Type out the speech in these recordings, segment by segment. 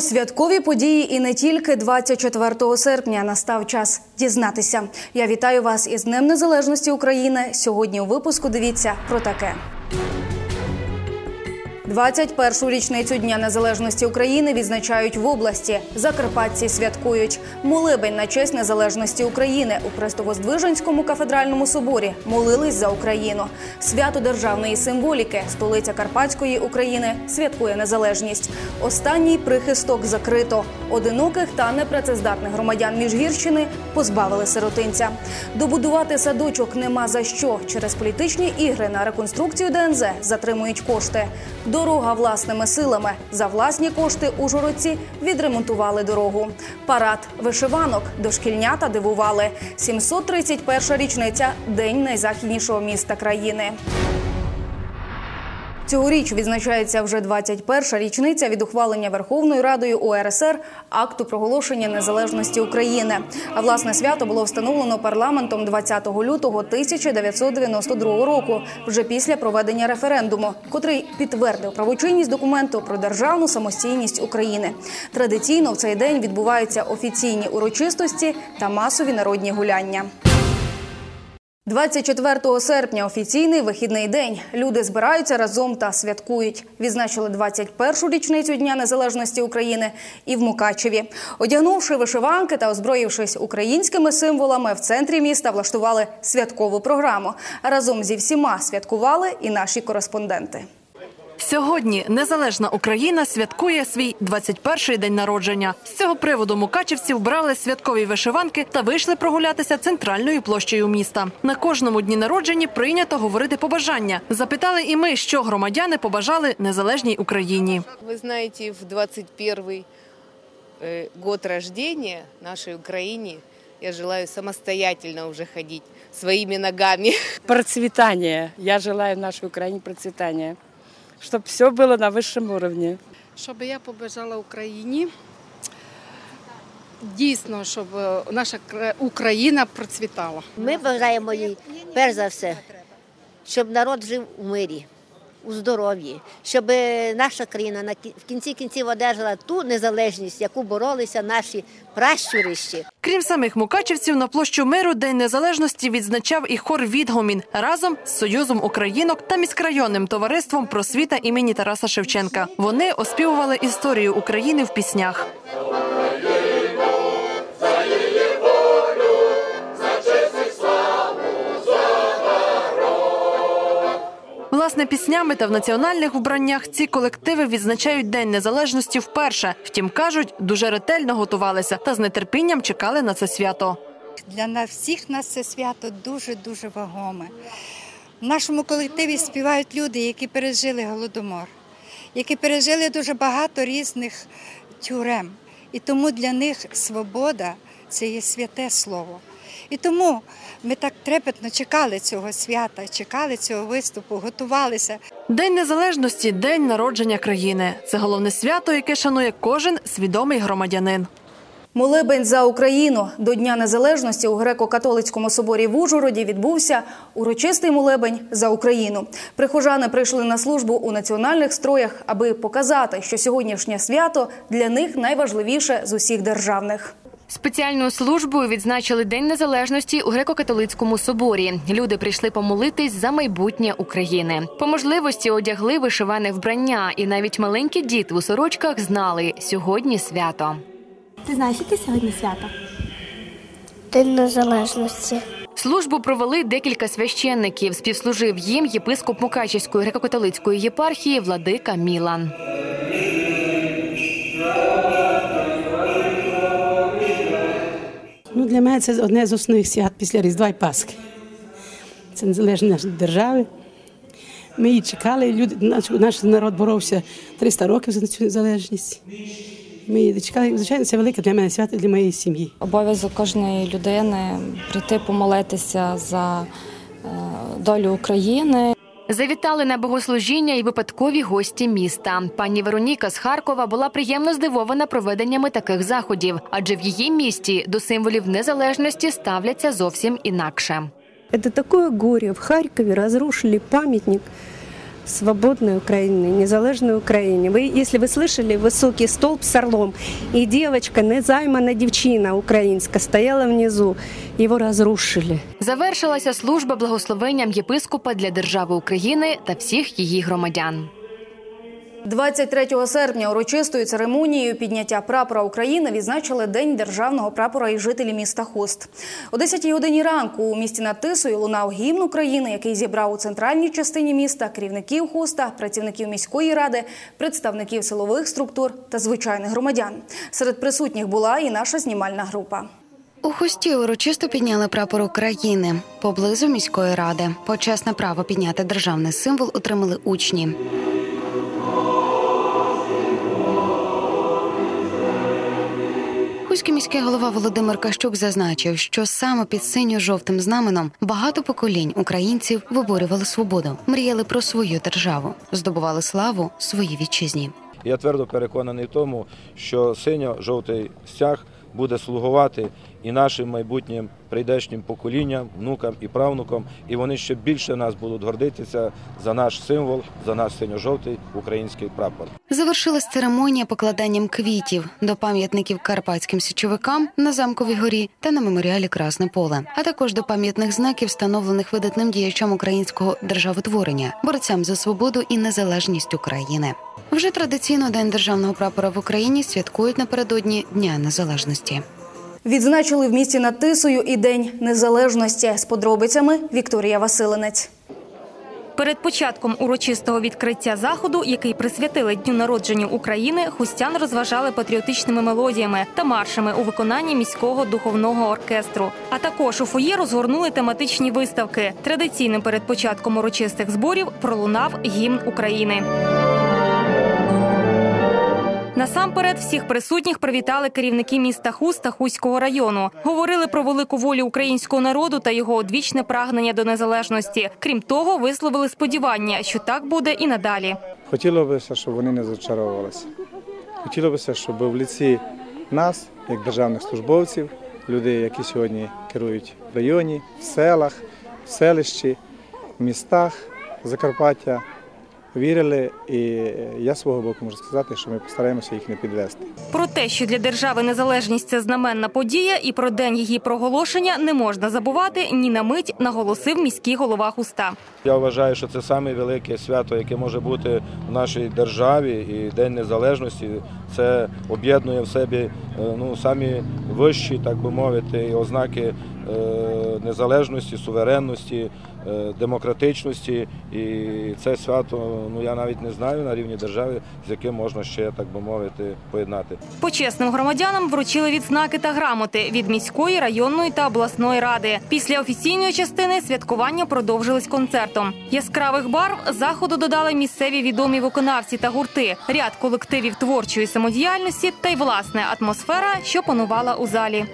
Святкові події і не тільки 24 серпня настав час дізнатися. Я вітаю вас із Днем Незалежності України. Сьогодні у випуску дивіться про таке. 21-шу річницю Дня Незалежності України відзначають в області. Закарпатці святкують молебень на честь незалежності України у Престовоздвиженському кафедральному соборі. Молились за Україну. Свято державної символіки, столиця Карпатської України, святкує незалежність. Останній прихисток закрито. Одиноких та непрацездатних громадян Міжгірщини позбавили сиротинця. Добудувати садочок нема за що. Через політичні ігри на реконструкцію ДНЗ затримують кошти. Дорога власними силами. За власні кошти ужгородці відремонтували дорогу. Парад вишиванок дошкільнята дивували. 731 річниця день найзахіднішого міста країни. Цьогоріч відзначається вже 21-ша річниця від ухвалення Верховною Радою УРСР акту проголошення незалежності України. А власне свято було встановлено парламентом 20 лютого 1992 року, вже після проведення референдуму, котрий підтвердив правочинність документу про державну самостійність України. Традиційно в цей день відбуваються офіційні урочистості та масові народні гуляння. 24 серпня офіційний вихідний день. Люди збираються разом та святкують. Відзначили 21-шу річницю Дня Незалежності України і в Мукачеві. Одягнувши вишиванки та озброївшись українськими символами, в центрі міста влаштували святкову програму. Разом зі всіма святкували і наші кореспонденти. Сьогодні незалежна Україна святкує свій 21-й день народження. З цього приводу мукачівці вбрали святкові вишиванки та вийшли прогулятися центральною площею міста. На кожному дні народження прийнято говорити побажання. Запитали і ми, що громадяни побажали незалежній Україні. Вы знаете, в 21 э, год рождения нашей Украине я желаю самостоятельно уже ходить своими ногами. процветания. Я желаю нашей Украине процветания. Чтобы все было на высшем уровне. щоб я побажала Україні. Дійсно, щоб е, наша кра- Україна процвітала. Ми бажаємо їй, перш за все, щоб народ жив у мирі, у здоров'ї, щоб наша країна на в кінці кінців одержала ту незалежність, яку боролися наші пращурищі. Крім самих мукачівців, на площу миру День Незалежності відзначав і хор Відгомін разом з Союзом Українок та міськрайонним товариством просвіта імені Тараса Шевченка. Вони оспівували історію України в піснях. Власне, піснями та в національних вбраннях ці колективи відзначають День Незалежності вперше. Втім, кажуть, дуже ретельно готувалися та з нетерпінням чекали на це свято. Для нас всіх нас це свято дуже-дуже вагоме. В нашому колективі співають люди, які пережили голодомор, які пережили дуже багато різних тюрем. І тому для них свобода це є святе слово. І тому ми так трепетно чекали цього свята, чекали цього виступу, готувалися. День незалежності день народження країни. Це головне свято, яке шанує кожен свідомий громадянин. Молебень за Україну до Дня Незалежності у греко-католицькому соборі в Ужгороді відбувся урочистий молебень за Україну. Прихожани прийшли на службу у національних строях, аби показати, що сьогоднішнє свято для них найважливіше з усіх державних. Спеціальною службою відзначили День Незалежності у греко-католицькому соборі. Люди прийшли помолитись за майбутнє України. По можливості одягли вишиване вбрання, і навіть маленькі діти у сорочках знали сьогодні свято. Ти знаєш, яке сьогодні свято? День Незалежності. Службу провели декілька священників. Співслужив їм єпископ Мукачівської греко-католицької єпархії Владика Мілан. Ну, для мене це одне з основних свят після Різдва і Пасхи. Це незалежність нашої держави. Ми її чекали, люди, наш, наш народ боровся 300 років за цю незалежність. Ми її чекали. Звичайно, це велике для мене свято для моєї сім'ї. Обов'язок кожної людини прийти помолитися за е, долю України. Завітали на богослужіння і випадкові гості міста. Пані Вероніка з Харкова була приємно здивована проведеннями таких заходів, адже в її місті до символів незалежності ставляться зовсім інакше. Це таке горе. В Харкові розрушили памятник свободной Украине, незалежной Украине. Вы, если вы слышали, высокий столб с орлом, и девочка, незаймана девчина украинская, стояла внизу, его разрушили. Завершилася служба благословенням єпископа для держави України та всіх її громадян. 23 серпня урочистою церемонією підняття прапора України відзначили День державного прапора і жителі міста Хуст. О 10 годині ранку у місті над Тисою лунав гімн України, який зібрав у центральній частині міста керівників Хуста, працівників міської ради, представників силових структур та звичайних громадян. Серед присутніх була і наша знімальна група. У хусті урочисто підняли прапор України поблизу міської ради. Почесне право підняти державний символ отримали учні. Хуський міський голова Володимир Кащук зазначив, що саме під синьо-жовтим знаменом багато поколінь українців виборювали свободу, мріяли про свою державу, здобували славу своїй вітчизні. Я твердо переконаний в тому, що синьо-жовтий стяг буде слугувати і нашим майбутнім прийдешнім поколінням, внукам і правнукам, і вони ще більше нас будуть гордитися за наш символ, за наш синьо-жовтий український прапор. Завершилась церемонія покладанням квітів до пам'ятників карпатським січовикам на замковій горі та на меморіалі Красне поле, а також до пам'ятних знаків, встановлених видатним діячам українського державотворення, борцям за свободу і незалежність України. Вже традиційно день державного прапора в Україні святкують напередодні Дня Незалежності. Відзначили в місті над Тисою і День Незалежності з подробицями Вікторія Василинець. Перед початком урочистого відкриття заходу, який присвятили дню народження України, хустян розважали патріотичними мелодіями та маршами у виконанні міського духовного оркестру. А також у фоє розгорнули тематичні виставки. Традиційно перед початком урочистих зборів пролунав гімн України. Насамперед всіх присутніх привітали керівники міста Хуст та Хуського району. Говорили про велику волю українського народу та його одвічне прагнення до незалежності. Крім того, висловили сподівання, що так буде і надалі. Хотілося б, щоб вони не зачаровувалися. Хотілося б, щоб в ліці нас, як державних службовців, людей, які сьогодні керують в районі, в селах, в селищі, в містах Закарпаття, вірили, і я свого боку можу сказати, що ми постараємося їх не підвести. Про те, що для держави незалежність це знаменна подія, і про день її проголошення не можна забувати ні на мить, наголосив міський голова Хуста. Я вважаю, що це саме велике свято, яке може бути в нашій державі, і День Незалежності. Це об'єднує в собі ну самі вищі, так би мовити, ознаки незалежності, суверенності, демократичності. І це свято, ну я навіть не знаю на рівні держави, з яким можна ще так би мовити поєднати. Почесним громадянам вручили відзнаки та грамоти від міської, районної та обласної ради. Після офіційної частини святкування продовжились концертом. Яскравих барв заходу додали місцеві відомі виконавці та гурти, ряд колективів творчої самодіяльності та й власне атмосфера, що панувала у залі.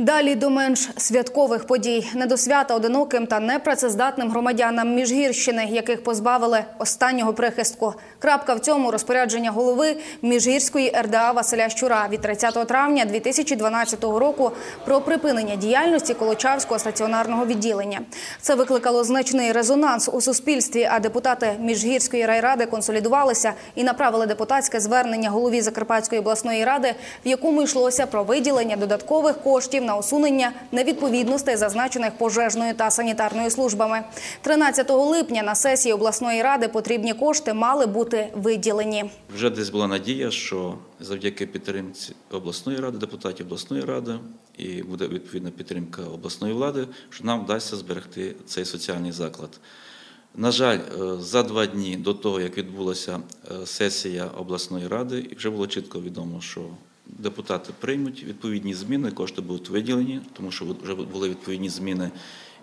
Далі до менш святкових подій не до свята одиноким та непрацездатним громадянам Міжгірщини, яких позбавили останнього прихистку. Крапка в цьому розпорядження голови Міжгірської РДА Василя Щура від 30 травня 2012 року про припинення діяльності Колочавського стаціонарного відділення. Це викликало значний резонанс у суспільстві. А депутати Міжгірської райради консолідувалися і направили депутатське звернення голові Закарпатської обласної ради, в якому йшлося про виділення додаткових коштів на усунення невідповідностей, зазначених пожежною та санітарною службами. 13 липня на сесії обласної ради потрібні кошти мали бути виділені. Вже десь була надія, що завдяки підтримці обласної ради, депутатів обласної ради, і буде відповідна підтримка обласної влади, що нам вдасться зберегти цей соціальний заклад. На жаль, за два дні до того, як відбулася сесія обласної ради, вже було чітко відомо, що депутати приймуть відповідні зміни, кошти будуть виділені, тому що вже були відповідні зміни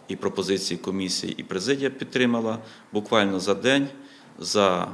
і пропозиції комісії, і президія підтримала. Буквально за день, за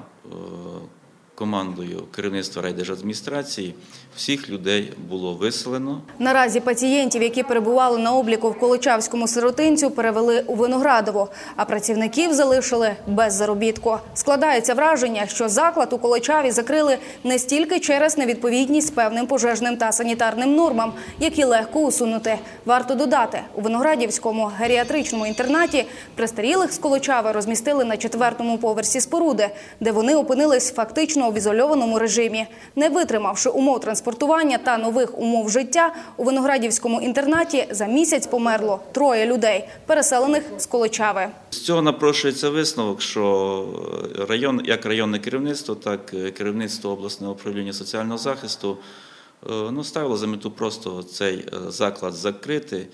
командою керівництва райдержадміністрації всіх людей було виселено. Наразі пацієнтів, які перебували на обліку в Колочавському сиротинцю, перевели у Виноградово, а працівників залишили без заробітку. Складається враження, що заклад у Колочаві закрили не стільки через невідповідність певним пожежним та санітарним нормам, які легко усунути. Варто додати, у Виноградівському геріатричному інтернаті престарілих з Колочави розмістили на четвертому поверсі споруди, де вони опинились фактично в ізольованому режимі, не витримавши умов транспортування та нових умов життя. У Виноградівському інтернаті за місяць померло троє людей, переселених з Колочави. З цього напрошується висновок, що район, як районне керівництво, так і керівництво обласного управління соціального захисту е, ну, ставило за мету просто цей е, заклад закрити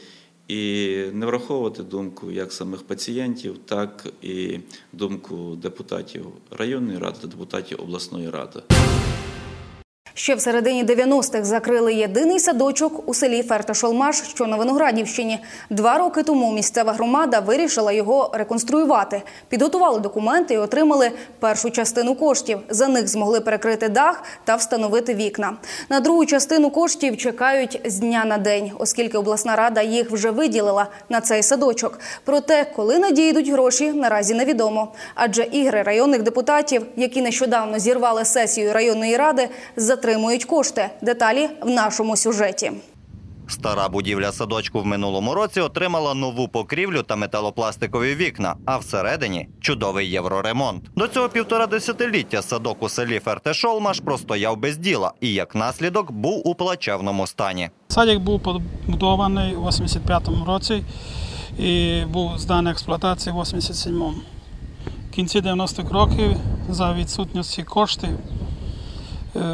і не враховувати думку як самих пацієнтів, так і думку депутатів районної ради та депутатів обласної ради. Ще в середині 90-х закрили єдиний садочок у селі Фертошолмаш, що на Виноградівщині. Два роки тому місцева громада вирішила його реконструювати. Підготували документи і отримали першу частину коштів. За них змогли перекрити дах та встановити вікна. На другу частину коштів чекають з дня на день, оскільки обласна рада їх вже виділила на цей садочок. Проте, коли надійдуть гроші, наразі невідомо. Адже ігри районних депутатів, які нещодавно зірвали сесію районної ради, затримали отримують кошти. Деталі в нашому сюжеті. Стара будівля садочку в минулому році отримала нову покрівлю та металопластикові вікна, а всередині чудовий євроремонт. До цього півтора десятиліття садок у селі Фертешолмаш простояв без діла і, як наслідок, був у плачевному стані. Садик був побудований у 85-му році і був зданий експлуатації в 87-му. В кінці 90-х років за відсутності коштів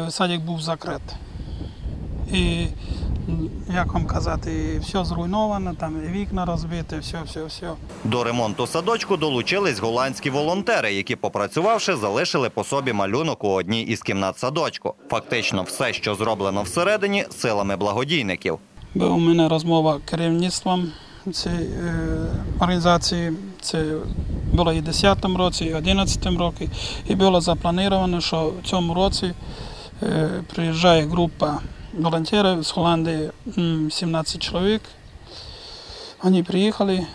садик був закритий. І, як вам казати, все зруйновано, там і вікна розбиті, все, все, все. До ремонту садочку долучились голландські волонтери, які, попрацювавши, залишили по собі малюнок у одній із кімнат садочку. Фактично, все, що зроблено всередині, силами благодійників. Була у мене розмова з керівництвом цієї е, організації. Це було і в 10-му році, і в 11-му році. І було заплановано, що в цьому році приїжджає група волонтерів з Холландии, 17 чоловік. Вони приїхали,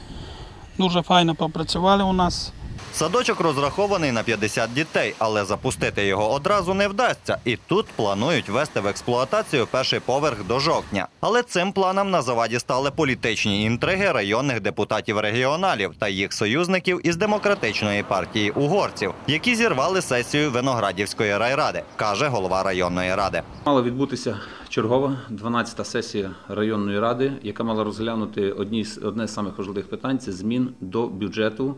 дуже файно попрацювали у нас. Садочок розрахований на 50 дітей, але запустити його одразу не вдасться. І тут планують ввести в експлуатацію перший поверх до жовтня. Але цим планам на заваді стали політичні інтриги районних депутатів-регіоналів та їх союзників із демократичної партії угорців, які зірвали сесію Виноградівської райради, каже голова районної ради. Мала відбутися чергова 12-та сесія районної ради, яка мала розглянути одні одне з самих важливих питань це змін до бюджету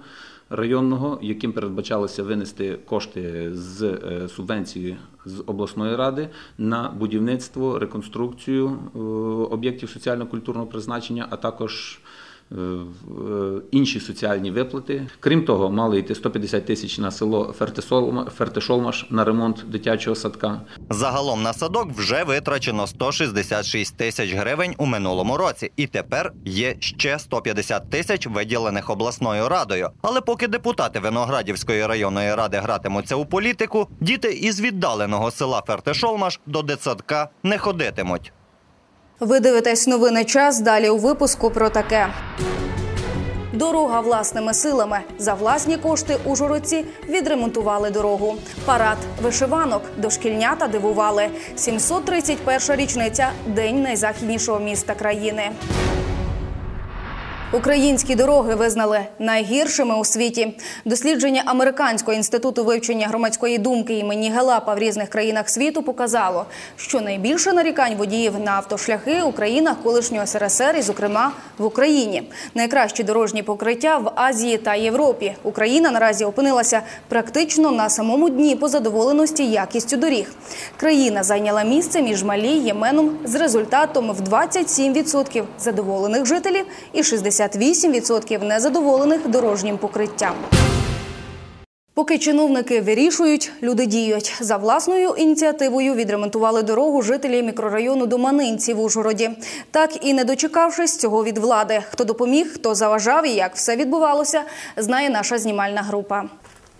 районного, яким передбачалося винести кошти з субвенції з обласної ради на будівництво, реконструкцію об'єктів соціально-культурного призначення, а також інші соціальні виплати. Крім того, мали йти 150 тисяч на село Фертешолмаш на ремонт дитячого садка. Загалом на садок вже витрачено 166 тисяч гривень у минулому році, і тепер є ще 150 тисяч виділених обласною радою. Але поки депутати Виноградівської районної ради гратимуться у політику, діти із віддаленого села Фертешолмаш до дитсадка не ходитимуть. Ви дивитесь новини час. Далі у випуску про таке. Дорога власними силами за власні кошти ужгородці відремонтували дорогу. Парад вишиванок дошкільнята дивували. 731 річниця день найзахіднішого міста країни. Українські дороги визнали найгіршими у світі. Дослідження Американського інституту вивчення громадської думки імені Гелапа в різних країнах світу показало, що найбільше нарікань водіїв на автошляхи у країнах колишнього СРСР і, зокрема, в Україні. Найкращі дорожні покриття в Азії та Європі. Україна наразі опинилася практично на самому дні по задоволеності якістю доріг. Країна зайняла місце між Малі Єменом з результатом в 27% задоволених жителів і 60% 58% незадоволених дорожнім покриттям. Поки чиновники вирішують, люди діють. За власною ініціативою відремонтували дорогу жителі мікрорайону Доманинці в Ужгороді. Так і не дочекавшись цього від влади. Хто допоміг, хто заважав і як все відбувалося, знає наша знімальна група.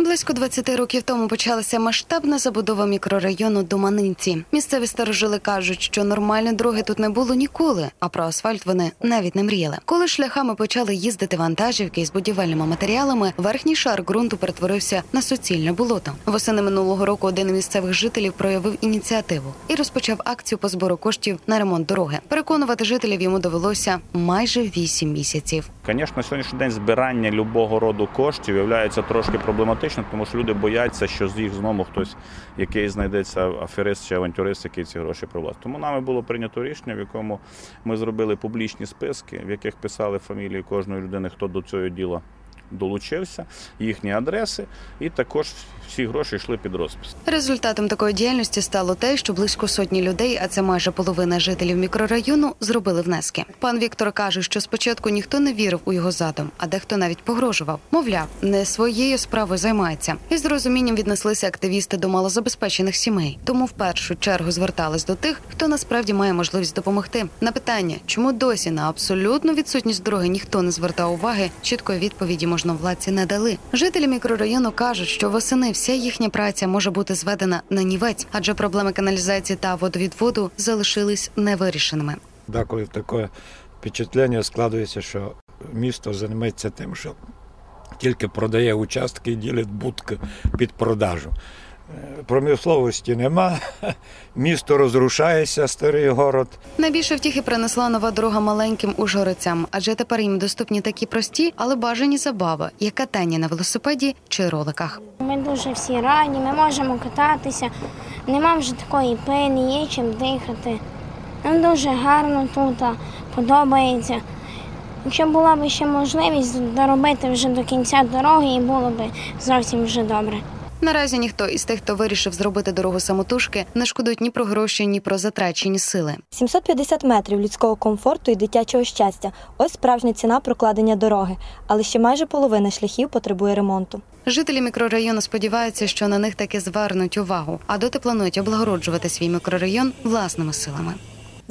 Близько 20 років тому почалася масштабна забудова мікрорайону Доманиці. Місцеві старожили кажуть, що нормальної дороги тут не було ніколи, а про асфальт вони навіть не мріяли. Коли шляхами почали їздити вантажівки із будівельними матеріалами, верхній шар ґрунту перетворився на суцільне болото. Восени минулого року один місцевих жителів проявив ініціативу і розпочав акцію по збору коштів на ремонт дороги. Переконувати жителів йому довелося майже 8 місяців. Звісно, сьогоднішній день збирання любого роду коштів є трошки проблематичним, тому що люди бояться, що з їх знову хтось, який знайдеться аферист чи авантюрист, який ці гроші привласть. Тому нами було прийнято рішення, в якому ми зробили публічні списки, в яких писали фамілії кожної людини, хто до цього діла долучився, їхні адреси, і також всі гроші йшли під розпис. Результатом такої діяльності стало те, що близько сотні людей, а це майже половина жителів мікрорайону, зробили внески. Пан Віктор каже, що спочатку ніхто не вірив у його задум, а дехто навіть погрожував. Мовляв, не своєю справою займається. І з розумінням віднеслися активісти до малозабезпечених сімей. Тому в першу чергу звертались до тих, хто насправді має можливість допомогти. На питання, чому досі на абсолютну відсутність дороги ніхто не звертав уваги, чіткої відповіді можновладці не дали. Жителі мікрорайону кажуть, що восени вся їхня праця може бути зведена на нівець, адже проблеми каналізації та водовідводу залишились невирішеними. Деколи таке впечатлення складається, що місто займається тим, що тільки продає участки і ділить будки під продажу. Промисловості нема, місто розрушається, старий город. Найбільше втіхи принесла нова дорога маленьким ужгородцям, адже тепер їм доступні такі прості, але бажані забави, як катання на велосипеді чи роликах. Ми дуже всі раді, ми можемо кататися, нема вже такої пені, є чим дихати. Нам дуже гарно тут подобається. Якщо була б ще можливість доробити вже до кінця дороги, і було б зовсім вже добре. Наразі ніхто із тих, хто вирішив зробити дорогу самотужки, не шкодують ні про гроші, ні про затрачені сили. 750 метрів людського комфорту і дитячого щастя. Ось справжня ціна прокладення дороги, але ще майже половина шляхів потребує ремонту. Жителі мікрорайону сподіваються, що на них таки звернуть увагу, а доти планують облагороджувати свій мікрорайон власними силами.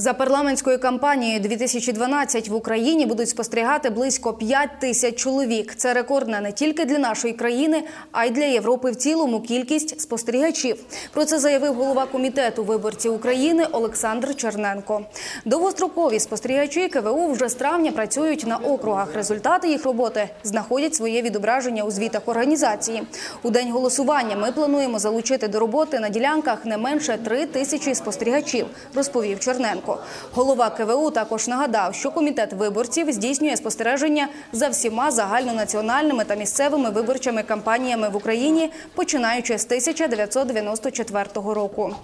За парламентською кампанією 2012 в Україні будуть спостерігати близько 5 тисяч чоловік. Це рекордна не тільки для нашої країни, а й для Європи в цілому кількість спостерігачів. Про це заявив голова комітету виборців України Олександр Черненко. Довгострокові спостерігачі КВУ вже з травня працюють на округах. Результати їх роботи знаходять своє відображення у звітах організації. У день голосування ми плануємо залучити до роботи на ділянках не менше 3 тисячі спостерігачів, розповів Черненко. Голова КВУ також нагадав, що комітет виборців здійснює спостереження за всіма загальнонаціональними та місцевими виборчими кампаніями в Україні, починаючи з 1994 року.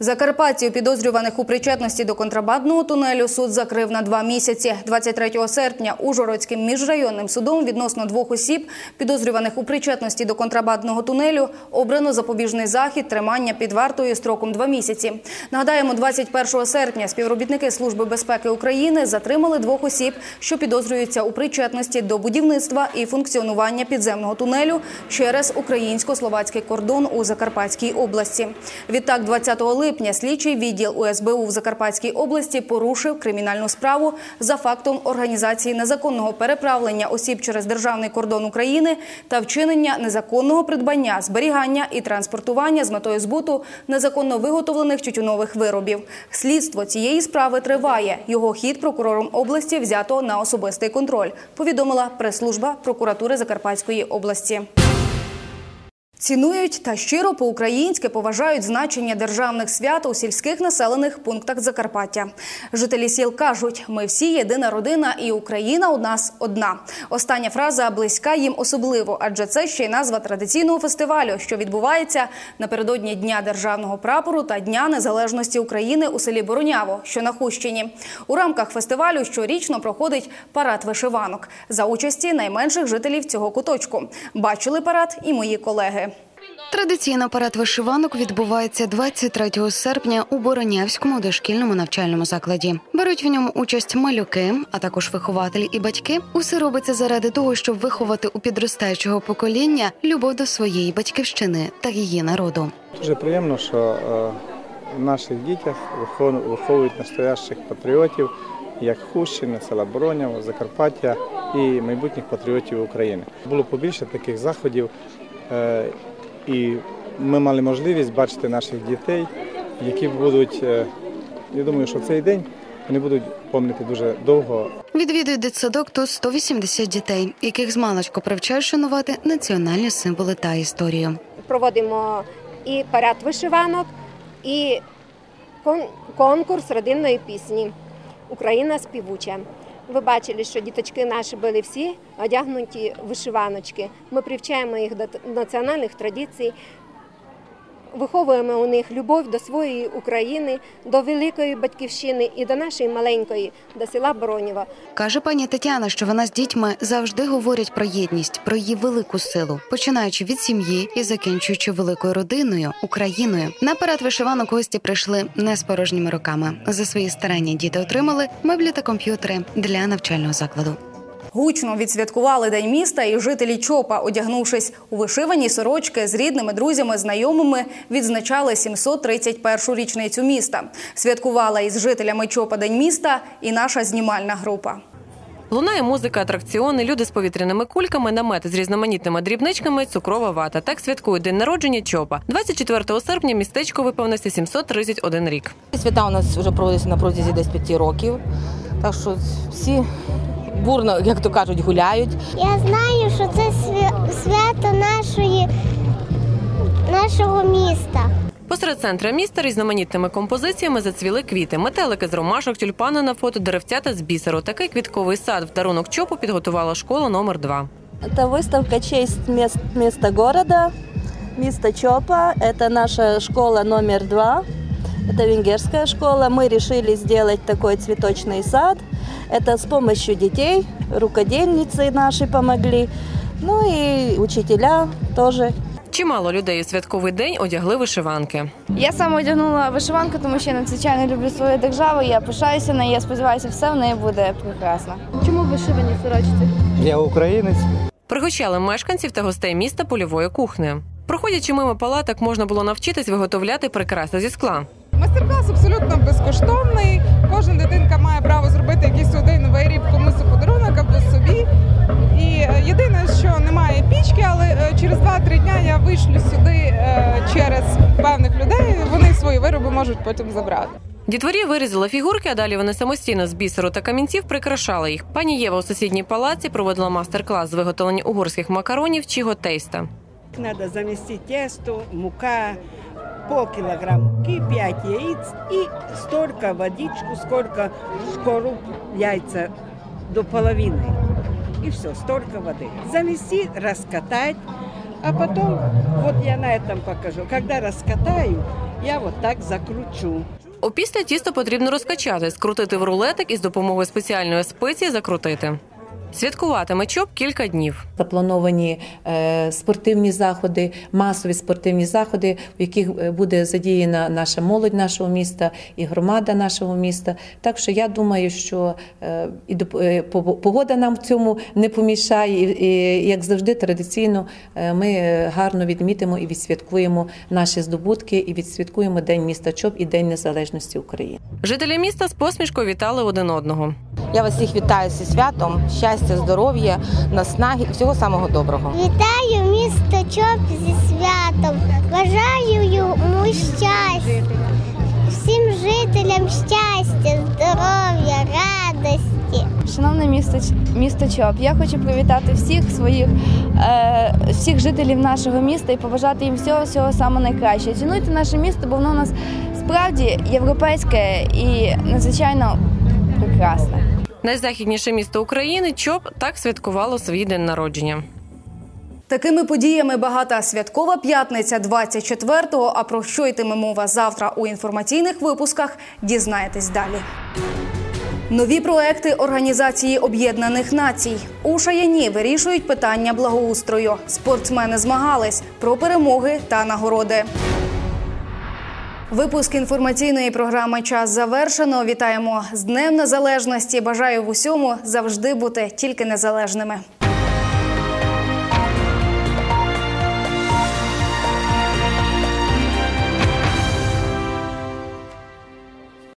Закарпатців, підозрюваних у причетності до контрабандного тунелю, суд закрив на два місяці. 23 серпня Ужгородським міжрайонним судом відносно двох осіб, підозрюваних у причетності до контрабандного тунелю, обрано запобіжний захід тримання під вартою строком два місяці. Нагадаємо, 21 серпня співробітники Служби безпеки України затримали двох осіб, що підозрюються у причетності до будівництва і функціонування підземного тунелю через українсько-словацький кордон у Закарпатській області. Відтак, 20 липня липня слідчий відділ УСБУ в Закарпатській області порушив кримінальну справу за фактом організації незаконного переправлення осіб через державний кордон України та вчинення незаконного придбання, зберігання і транспортування з метою збуту незаконно виготовлених тютюнових виробів. Слідство цієї справи триває. Його хід прокурором області взято на особистий контроль. Повідомила прес-служба прокуратури Закарпатської області. Цінують та щиро по-українськи поважають значення державних свят у сільських населених пунктах Закарпаття. Жителі сіл кажуть, ми всі єдина родина, і Україна у нас одна. Остання фраза близька їм особливо, адже це ще й назва традиційного фестивалю, що відбувається напередодні Дня державного прапору та Дня Незалежності України у селі Бороняво, що на Хущині. У рамках фестивалю щорічно проходить парад вишиванок за участі найменших жителів цього куточку. Бачили парад і мої колеги. Традиційно парад вишиванок відбувається 23 серпня у Боронявському дошкільному навчальному закладі. Беруть в ньому участь малюки, а також вихователі і батьки. Усе робиться заради того, щоб виховати у підростаючого покоління любов до своєї батьківщини та її народу. Дуже приємно, що е, в наших дітях виховують настоящих патріотів, як Хущина, села Броняво, Закарпаття і майбутніх патріотів України. Було побільше таких заходів, е, і ми мали можливість бачити наших дітей, які будуть, е, я думаю, що цей день вони будуть пам'ятати дуже довго. Відвідують дитсадок тут 180 дітей, яких з маличку привчають шанувати національні символи та історію. Проводимо і парад вишиванок, і конкурс родинної пісні Україна співуча. Ви бачили, що діточки наші були всі одягнуті вишиваночки. Ми привчаємо їх до національних традицій, виховуємо у них любов до своєї України, до великої батьківщини і до нашої маленької, до села Бронєва. Каже пані Тетяна, що вона з дітьми завжди говорять про єдність, про її велику силу, починаючи від сім'ї і закінчуючи великою родиною Україною. На парад вишиванок гості прийшли не з порожніми руками. За свої старання діти отримали меблі та комп'ютери для навчального закладу. Гучно відсвяткували День міста і жителі Чопа, одягнувшись у вишивані сорочки з рідними, друзями, знайомими, відзначали 731-шу річницю міста. Святкувала із жителями Чопа День міста і наша знімальна група. Лунає музика, атракціони, люди з повітряними кульками, намети з різноманітними дрібничками, цукрова вата. Так святкують день народження Чопа. 24 серпня містечко виповнився 731 рік. Свята у нас вже проводяться на протязі десь п'яти років. Так що всі бурно, як то кажуть, гуляють. Я знаю, що це свя- свято нашої, нашого міста. Посеред центра міста різноманітними композиціями зацвіли квіти, метелики з ромашок, тюльпани на фото, деревцята з бісеру. Такий квітковий сад в дарунок Чопу підготувала школа номер 2 Это выставка «Честь мест, места города», место ЧОПа. Это наша школа номер два. Это венгерская школа. Мы решили сделать такой цветочный сад. Это с помощью детей, рукодельницы наши помогли. Ну и учителя тоже. Чимало людей у святковий день одягли вишиванки. Я саме одягнула вишиванку, тому що я надзвичайно люблю свою державу. Я пишаюся нею. Я сподіваюся, все в неї буде прекрасно. Чому вишивані сорочці? Я українець. Пригощали мешканців та гостей міста польовою кухнею. Проходячи мимо палаток, можна було навчитись виготовляти прикраси зі скла. Майстер-клас абсолютно безкоштовний. Кожна дитинка має право зробити якийсь один виріб комусь у подарунок або собі. І е, єдине, що немає пічки, але е, через 2-3 дня я вийшлю сюди е, через певних людей. Вони свої вироби можуть потім забрати. Дітворі вирізали фігурки, а далі вони самостійно з бісеру та камінців прикрашали їх. Пані Єва у сусідній палаці проводила мастер-клас з виготовлення угорських макаронів чіго тейста. Надо заместить тесто, мука, полкилограмма муки, 5 яиц и столько водичку, сколько шкоруп яйца до половины. И все, столько воды. Замести, раскатать, а потом, вот я на этом покажу, когда раскатаю, я вот так закручу. Опісля тісто потрібно розкачати, скрутити в рулетик і з допомогою спеціальної спеції закрутити. Святкуватиме ЧОП кілька днів. Заплановані е, спортивні заходи, масові спортивні заходи, в яких е, буде задіяна наша молодь нашого міста і громада нашого міста. Так що я думаю, що е, і е, погода нам в цьому не помішає. І, і, як завжди, традиційно е, ми гарно відмітимо і відсвяткуємо наші здобутки, і відсвяткуємо День міста ЧОП і День Незалежності України. Жителі міста з посмішкою вітали один одного. Я вас всіх вітаю зі святом, щастя, здоров'я, наснаги і всього самого доброго. Вітаю місто Чоп зі святом. Бажаю йому щастя. Всім жителям щастя, здоров'я, радості. Шановне місто, місто Чоп, я хочу привітати всіх своїх е, всіх жителів нашого міста і побажати їм всього всього самого найкращого. Цінуйте наше місто, бо воно у нас справді європейське і надзвичайно прекрасне. Найзахідніше місто України ЧОП так святкувало свій день народження. Такими подіями багата святкова п'ятниця 24-го. А про що йтиме мова завтра у інформаційних випусках? Дізнаєтесь далі. Нові проекти Організації Об'єднаних Націй у Шаяні вирішують питання благоустрою. Спортсмени змагались про перемоги та нагороди. Випуск інформаційної програми Час завершено. Вітаємо з Днем Незалежності. Бажаю в усьому завжди бути тільки незалежними.